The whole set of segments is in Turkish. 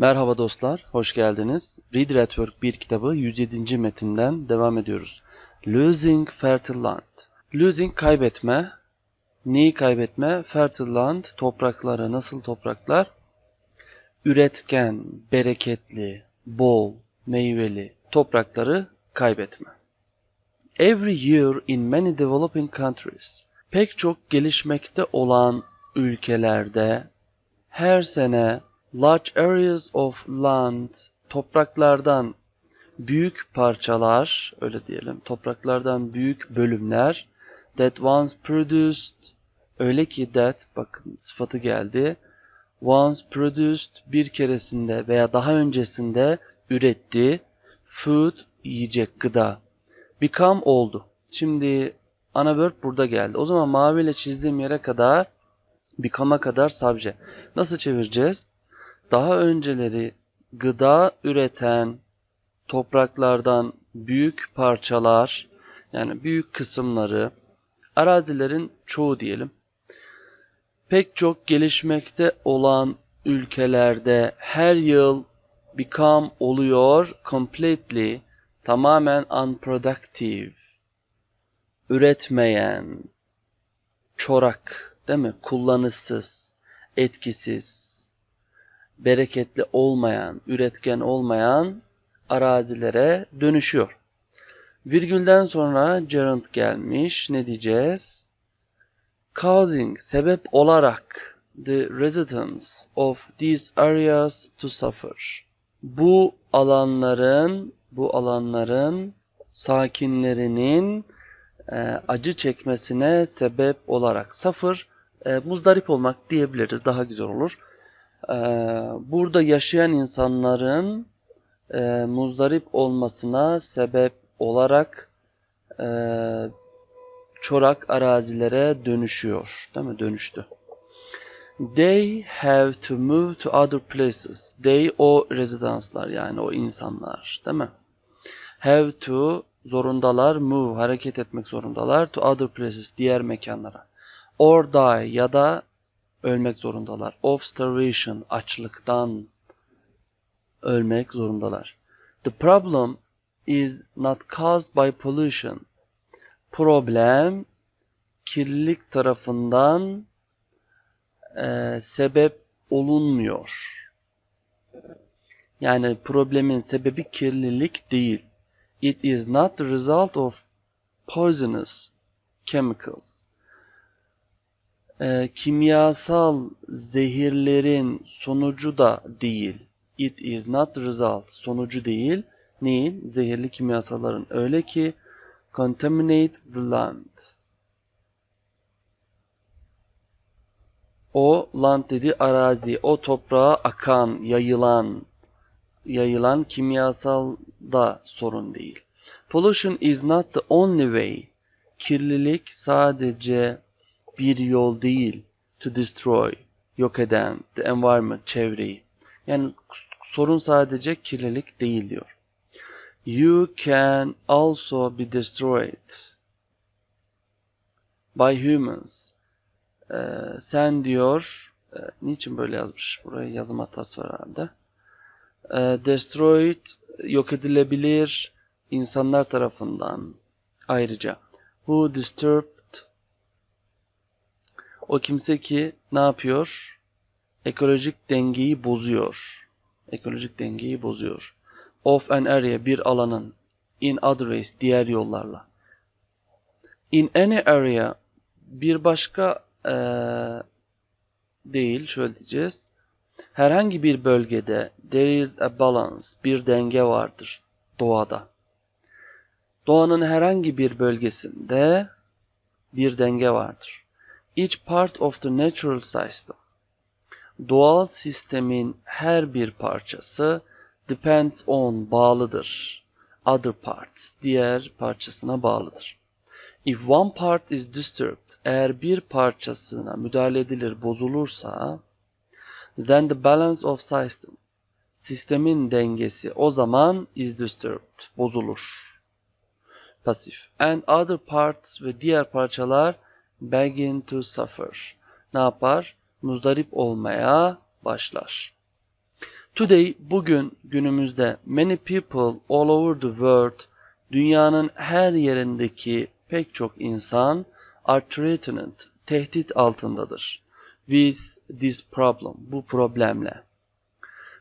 Merhaba dostlar, hoş geldiniz. Reader at Work 1 kitabı 107. metinden devam ediyoruz. Losing fertile land. Losing kaybetme. Neyi kaybetme? Fertile land, toprakları. Nasıl topraklar? Üretken, bereketli, bol, meyveli toprakları kaybetme. Every year in many developing countries. Pek çok gelişmekte olan ülkelerde her sene large areas of land topraklardan büyük parçalar öyle diyelim topraklardan büyük bölümler that once produced öyle ki that bakın sıfatı geldi once produced bir keresinde veya daha öncesinde üretti food yiyecek gıda become oldu. Şimdi ana verb burada geldi. O zaman maviyle çizdiğim yere kadar become'a kadar subject. Nasıl çevireceğiz? Daha önceleri gıda üreten topraklardan büyük parçalar yani büyük kısımları arazilerin çoğu diyelim pek çok gelişmekte olan ülkelerde her yıl become oluyor completely tamamen unproductive üretmeyen çorak değil mi? Kullanışsız etkisiz bereketli olmayan, üretken olmayan arazilere dönüşüyor. Virgülden sonra gerund gelmiş. Ne diyeceğiz? Causing, sebep olarak the residents of these areas to suffer. Bu alanların, bu alanların sakinlerinin e, acı çekmesine sebep olarak suffer, e, muzdarip olmak diyebiliriz. Daha güzel olur. Ee, burada yaşayan insanların e, muzdarip olmasına sebep olarak e, çorak arazilere dönüşüyor. Değil mi? Dönüştü. They have to move to other places. They o rezidanslar yani o insanlar. Değil mi? Have to zorundalar, move hareket etmek zorundalar to other places diğer mekanlara. Or die ya da ölmek zorundalar. Of starvation, açlıktan ölmek zorundalar. The problem is not caused by pollution. Problem kirlilik tarafından e, sebep olunmuyor. Yani problemin sebebi kirlilik değil. It is not the result of poisonous chemicals e, kimyasal zehirlerin sonucu da değil. It is not result. Sonucu değil. Neyin? Zehirli kimyasalların. Öyle ki contaminate the land. O land dedi arazi. O toprağa akan, yayılan, yayılan kimyasal da sorun değil. Pollution is not the only way. Kirlilik sadece bir yol değil to destroy, yok eden, the environment, çevreyi. Yani sorun sadece kirlilik değil diyor. You can also be destroyed by humans. Ee, sen diyor, e, niçin böyle yazmış? Buraya yazım hatası var herhalde. Ee, destroyed, yok edilebilir insanlar tarafından ayrıca. Who disturb o kimse ki ne yapıyor? Ekolojik dengeyi bozuyor. Ekolojik dengeyi bozuyor. Of an area bir alanın in other ways diğer yollarla. In any area bir başka ee, değil şöyle diyeceğiz. Herhangi bir bölgede there is a balance bir denge vardır doğada. Doğanın herhangi bir bölgesinde bir denge vardır. Each part of the natural system. Doğal sistemin her bir parçası depends on bağlıdır. Other parts diğer parçasına bağlıdır. If one part is disturbed, eğer bir parçasına müdahale edilir, bozulursa, then the balance of system, sistemin dengesi o zaman is disturbed, bozulur. Pasif. And other parts ve diğer parçalar begin to suffer. Ne yapar? Muzdarip olmaya başlar. Today, bugün, günümüzde many people all over the world, dünyanın her yerindeki pek çok insan are threatened, tehdit altındadır. With this problem, bu problemle.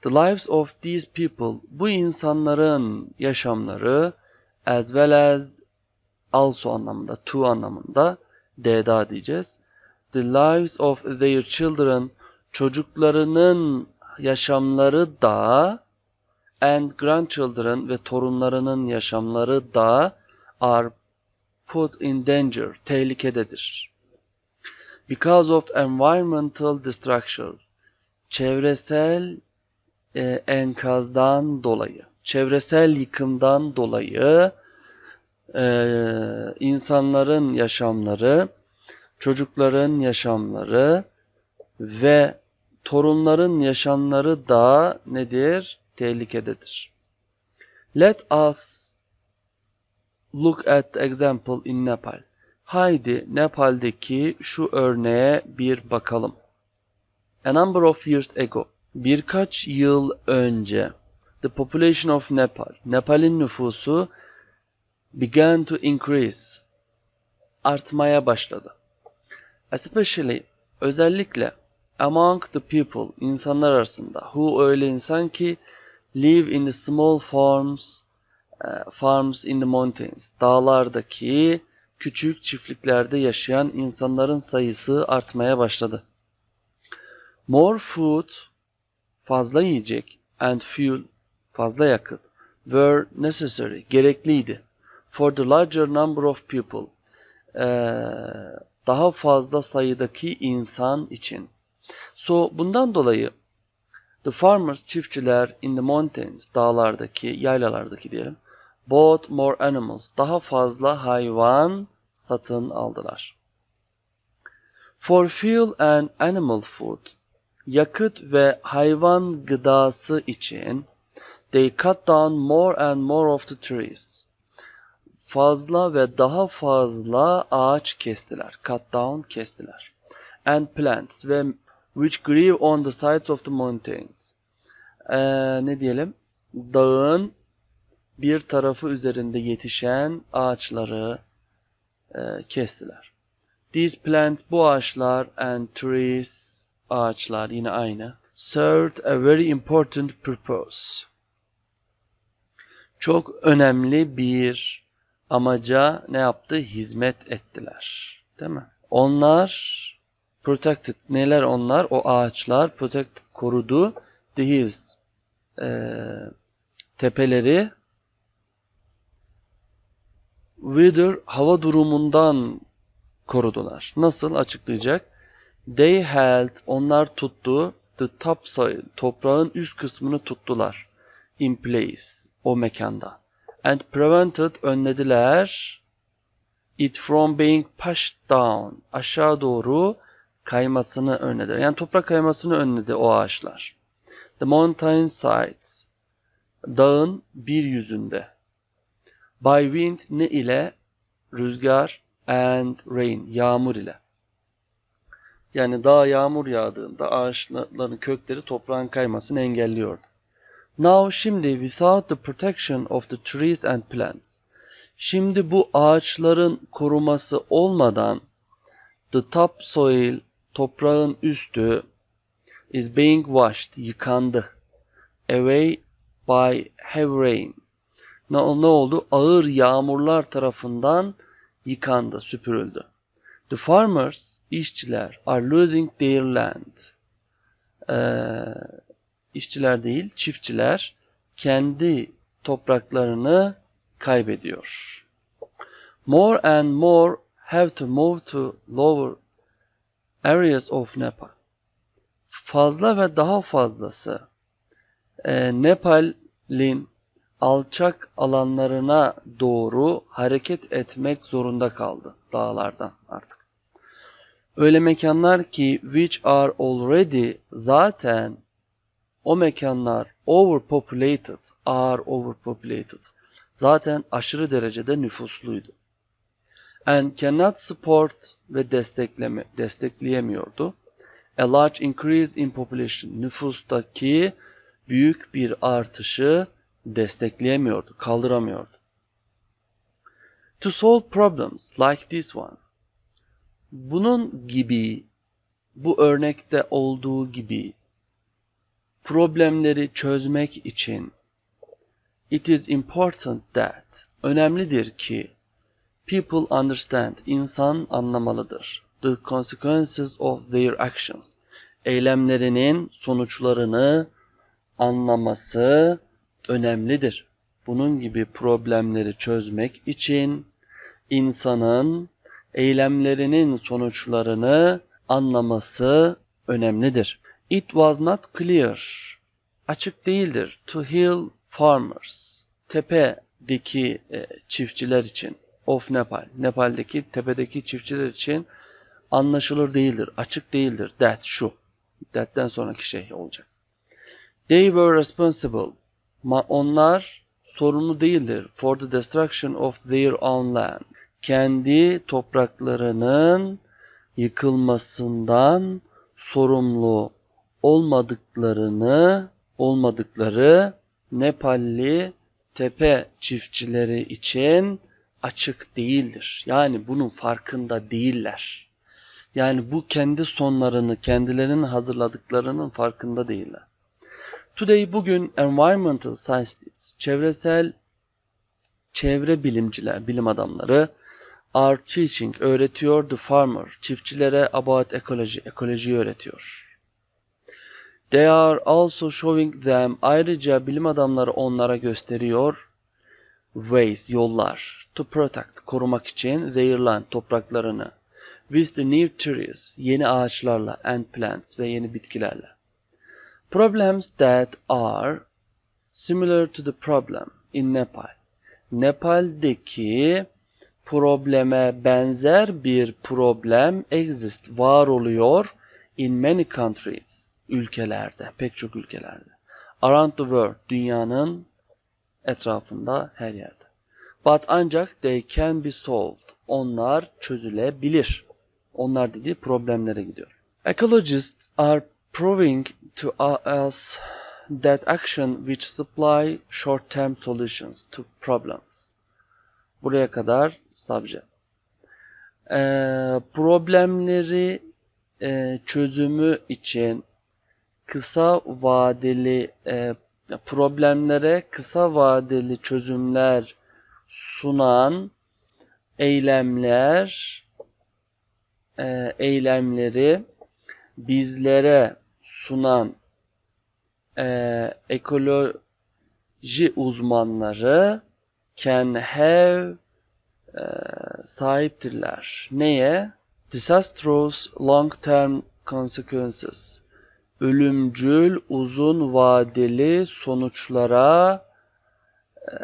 The lives of these people, bu insanların yaşamları as well as also anlamında, to anlamında D'da diyeceğiz. The lives of their children, çocuklarının yaşamları da and grandchildren ve torunlarının yaşamları da are put in danger, tehlikededir. Because of environmental destruction, çevresel e, enkazdan dolayı, çevresel yıkımdan dolayı e, insanların yaşamları, çocukların yaşamları ve torunların yaşamları da nedir? Tehlikededir. Let us look at example in Nepal. Haydi Nepal'deki şu örneğe bir bakalım. A number of years ago, birkaç yıl önce, the population of Nepal, Nepal'in nüfusu began to increase, artmaya başladı. Especially, özellikle among the people, insanlar arasında, who öyle insan ki live in the small farms, uh, farms in the mountains, dağlardaki küçük çiftliklerde yaşayan insanların sayısı artmaya başladı. More food, fazla yiyecek, and fuel, fazla yakıt, were necessary, gerekliydi. For the larger number of people, uh, daha fazla sayıdaki insan için. So bundan dolayı the farmers çiftçiler in the mountains dağlardaki yaylalardaki diyelim bought more animals daha fazla hayvan satın aldılar. For fuel and animal food yakıt ve hayvan gıdası için they cut down more and more of the trees. Fazla ve daha fazla ağaç kestiler. Cut down kestiler. And plants ve which grew on the sides of the mountains. Ee, ne diyelim? Dağın bir tarafı üzerinde yetişen ağaçları e, kestiler. These plants, bu ağaçlar and trees, ağaçlar yine aynı. Served a very important purpose. Çok önemli bir amaca ne yaptı? Hizmet ettiler. Değil mi? Onlar protected. Neler onlar? O ağaçlar protected korudu. The hills. E, tepeleri weather hava durumundan korudular. Nasıl açıklayacak? They held onlar tuttu the topsoil toprağın üst kısmını tuttular in place o mekanda and prevented önlediler it from being pushed down aşağı doğru kaymasını önledi. Yani toprak kaymasını önledi o ağaçlar. The mountain sides. Dağın bir yüzünde. By wind ne ile? Rüzgar and rain. Yağmur ile. Yani dağ yağmur yağdığında ağaçların kökleri toprağın kaymasını engelliyordu. Now şimdi without the protection of the trees and plants. Şimdi bu ağaçların koruması olmadan the topsoil toprağın üstü is being washed, yıkandı. Away by heavy rain. Ne, ne oldu? Ağır yağmurlar tarafından yıkandı, süpürüldü. The farmers, işçiler, are losing their land. Ee, işçiler değil, çiftçiler kendi topraklarını kaybediyor. More and more have to move to lower areas of Nepal. Fazla ve daha fazlası e, Nepal'in alçak alanlarına doğru hareket etmek zorunda kaldı dağlardan artık. Öyle mekanlar ki which are already zaten o mekanlar overpopulated, are overpopulated. Zaten aşırı derecede nüfusluydu and cannot support ve destekleme, destekleyemiyordu. A large increase in population, nüfustaki büyük bir artışı destekleyemiyordu, kaldıramıyordu. To solve problems like this one. Bunun gibi, bu örnekte olduğu gibi problemleri çözmek için it is important that önemlidir ki people understand insan anlamalıdır the consequences of their actions eylemlerinin sonuçlarını anlaması önemlidir. Bunun gibi problemleri çözmek için insanın eylemlerinin sonuçlarını anlaması önemlidir. It was not clear. Açık değildir. To hill farmers. Tepedeki e, çiftçiler için. Of Nepal. Nepal'deki tepedeki çiftçiler için anlaşılır değildir. Açık değildir. That şu. That'ten sonraki şey olacak. They were responsible. Ma onlar sorumlu değildir. For the destruction of their own land. Kendi topraklarının yıkılmasından sorumlu olmadıklarını olmadıkları Nepalli tepe çiftçileri için açık değildir. Yani bunun farkında değiller. Yani bu kendi sonlarını, kendilerinin hazırladıklarının farkında değiller. Today bugün environmental scientists, çevresel çevre bilimciler, bilim adamları are teaching, öğretiyor the farmer, çiftçilere about ecology, ekolojiyi öğretiyor. They are also showing them, ayrıca bilim adamları onlara gösteriyor. Ways, yollar. To protect, korumak için their land, topraklarını. With the new trees, yeni ağaçlarla and plants ve yeni bitkilerle. Problems that are similar to the problem in Nepal. Nepal'deki probleme benzer bir problem exist, var oluyor in many countries, ülkelerde, pek çok ülkelerde. Around the world, dünyanın etrafında, her yerde. But ancak they can be solved. Onlar çözülebilir. Onlar dediği problemlere gidiyor. Ecologists are proving to us that action which supply short-term solutions to problems. Buraya kadar subject. Ee, problemleri e, çözümü için kısa vadeli e, problemlere kısa vadeli çözümler sunan eylemler e, eylemleri bizlere sunan ekoloji uzmanları can have sahiptirler. Neye? Disastrous long-term consequences. Ölümcül uzun vadeli sonuçlara e,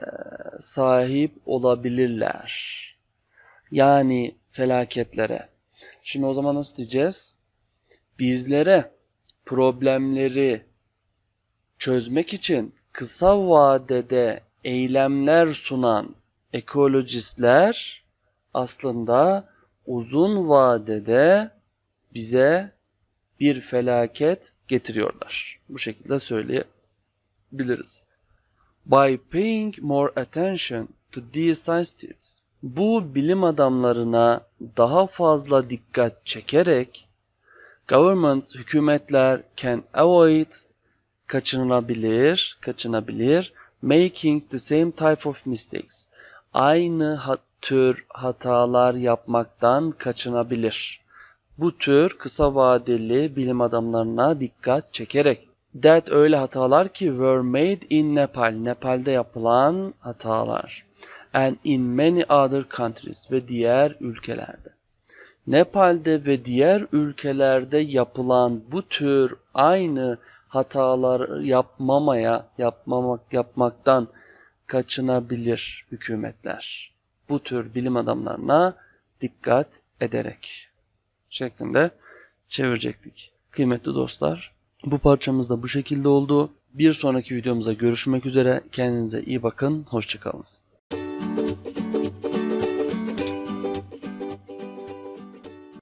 sahip olabilirler. Yani felaketlere. Şimdi o zaman nasıl diyeceğiz? Bizlere problemleri çözmek için kısa vadede eylemler sunan ekolojistler aslında uzun vadede bize bir felaket getiriyorlar. Bu şekilde söyleyebiliriz. By paying more attention to these scientists, bu bilim adamlarına daha fazla dikkat çekerek governments, hükümetler can avoid kaçınabilir, kaçınabilir making the same type of mistakes. Aynı hat tür hatalar yapmaktan kaçınabilir. Bu tür kısa vadeli bilim adamlarına dikkat çekerek. That öyle hatalar ki were made in Nepal. Nepal'de yapılan hatalar. And in many other countries ve diğer ülkelerde. Nepal'de ve diğer ülkelerde yapılan bu tür aynı hatalar yapmamaya, yapmamak, yapmaktan kaçınabilir hükümetler. Bu tür bilim adamlarına dikkat ederek şeklinde çevirecektik. Kıymetli dostlar, bu parçamız da bu şekilde oldu. Bir sonraki videomuzda görüşmek üzere. Kendinize iyi bakın. Hoşçakalın.